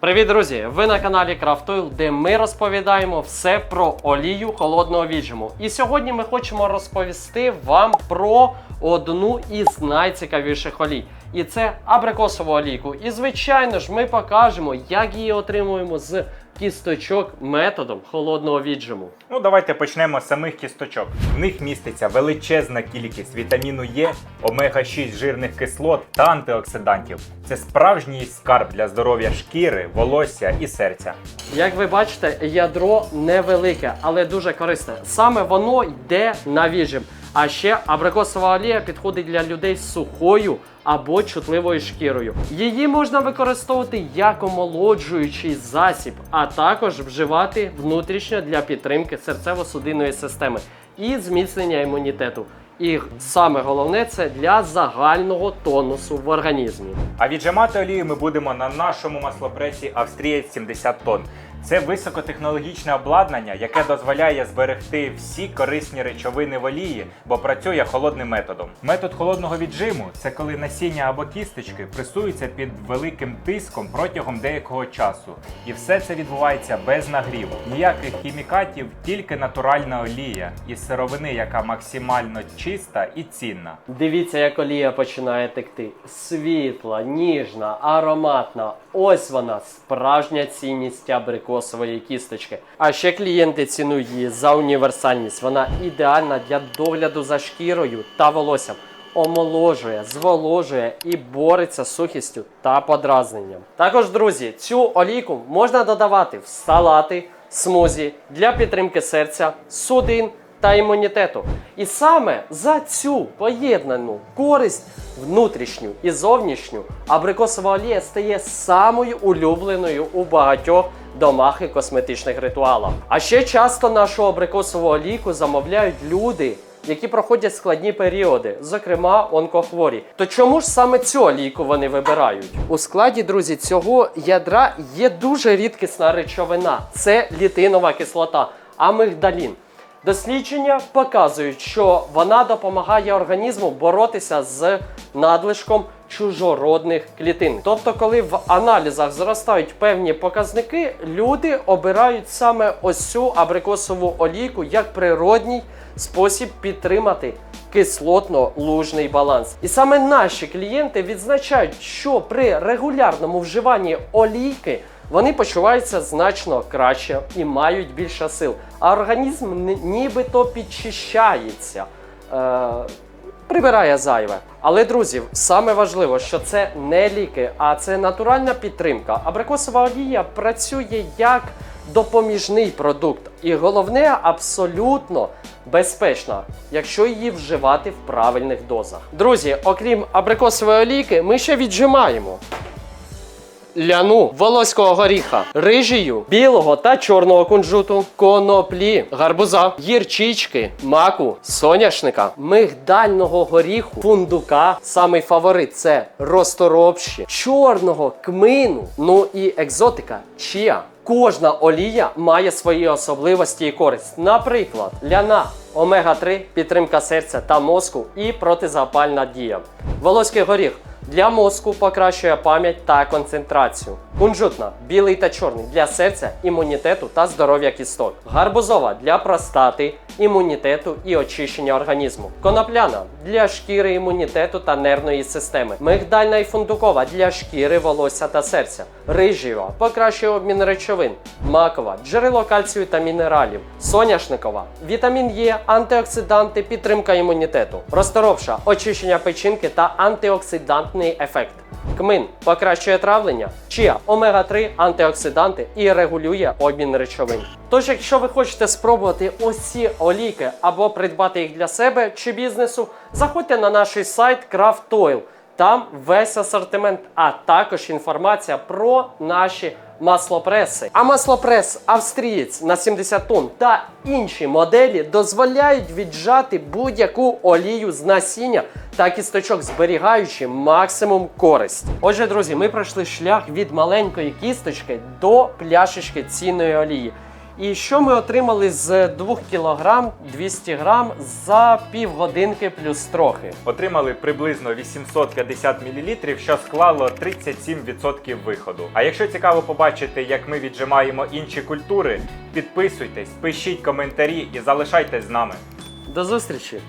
Привіт, друзі! Ви на каналі Крафтойл, де ми розповідаємо все про олію холодного віджиму. І сьогодні ми хочемо розповісти вам про одну із найцікавіших олій. І це абрикосову олійку. І звичайно ж, ми покажемо, як її отримуємо з кісточок методом холодного віджиму. Ну, давайте почнемо з самих кісточок. В них міститься величезна кількість вітаміну Е, омега-6 жирних кислот та антиоксидантів. Це справжній скарб для здоров'я шкіри, волосся і серця. Як ви бачите, ядро невелике, але дуже корисне. Саме воно йде на віджим. А ще абрикосова олія підходить для людей з сухою або чутливою шкірою. Її можна використовувати як омолоджуючий засіб, а також вживати внутрішньо для підтримки серцево-судинної системи і зміцнення імунітету. І саме головне це для загального тонусу в організмі. А віджимати олію ми будемо на нашому маслопресі Австрієць 70 тонн. Це високотехнологічне обладнання, яке дозволяє зберегти всі корисні речовини в олії, бо працює холодним методом. Метод холодного віджиму це коли насіння або кісточки пресуються під великим тиском протягом деякого часу. І все це відбувається без нагріву. Ніяких хімікатів, тільки натуральна олія із сировини, яка максимально чиста і цінна. Дивіться, як олія починає текти. Світла, ніжна, ароматна. Ось вона, справжня цінність абрикосової кісточки. А ще клієнти цінують її за універсальність. Вона ідеальна для догляду за шкірою та волоссям. Омоложує, зволожує і бореться з сухістю та подразненням. Також, друзі, цю олійку можна додавати в салати, смузі для підтримки серця, судин та імунітету. І саме за цю поєднану користь внутрішню і зовнішню абрикосова олія стає самою улюбленою у багатьох домах і косметичних ритуалах. А ще часто нашу абрикосову олійку замовляють люди. Які проходять складні періоди, зокрема онкохворі. То чому ж саме цю олійку вони вибирають? У складі, друзі, цього ядра є дуже рідкісна речовина це літинова кислота, амигдалін. Дослідження показують, що вона допомагає організму боротися з надлишком чужородних клітин. Тобто, коли в аналізах зростають певні показники, люди обирають саме ось цю абрикосову олійку як природній спосіб підтримати кислотно-лужний баланс. І саме наші клієнти відзначають, що при регулярному вживанні олійки вони почуваються значно краще і мають більше сил. А організм нібито підчищається. Е, прибирає зайве. Але, друзі, саме важливо, що це не ліки, а це натуральна підтримка. Абрикосова олія працює як допоміжний продукт. І головне, абсолютно безпечна, якщо її вживати в правильних дозах. Друзі, окрім абрикосової олійки, ми ще віджимаємо ляну волоського горіха, рижію, білого та чорного кунжуту, коноплі, гарбуза, гірчички, маку, соняшника, мигдального горіху, фундука. Самий фаворит це розторопші, чорного кмину, ну і екзотика чія. Кожна олія має свої особливості і користь. Наприклад, ляна омега-3, підтримка серця та мозку і протизапальна дія. Волоський горіх для мозку покращує пам'ять та концентрацію. Кунжутна, білий та чорний для серця, імунітету та здоров'я кісток. Гарбузова для простати, імунітету і очищення організму. Конопляна для шкіри, імунітету та нервної системи. Мигдальна і фундукова для шкіри, волосся та серця. Рижіва покращує обмін речовин. Макова джерело кальцію та мінералів. Соняшникова вітамін Е, антиоксиданти, підтримка імунітету. Розторопша очищення печінки та антиоксидантний ефект. Кмин покращує травлення, чия омега-3 антиоксиданти і регулює обмін речовин. Тож, якщо ви хочете спробувати ось ці олійки або придбати їх для себе чи бізнесу, заходьте на наш сайт Craft Там весь асортимент, а також інформація про наші маслопреси. А маслопрес австрієць на 70 тонн та інші моделі дозволяють віджати будь-яку олію з насіння та кісточок, зберігаючи максимум користь. Отже, друзі, ми пройшли шлях від маленької кісточки до пляшечки цінної олії. І що ми отримали з 2 кг 200 грам за півгодинки плюс трохи? Отримали приблизно 850 мл, що склало 37% виходу. А якщо цікаво побачити, як ми віджимаємо інші культури, підписуйтесь, пишіть коментарі і залишайтесь з нами. До зустрічі!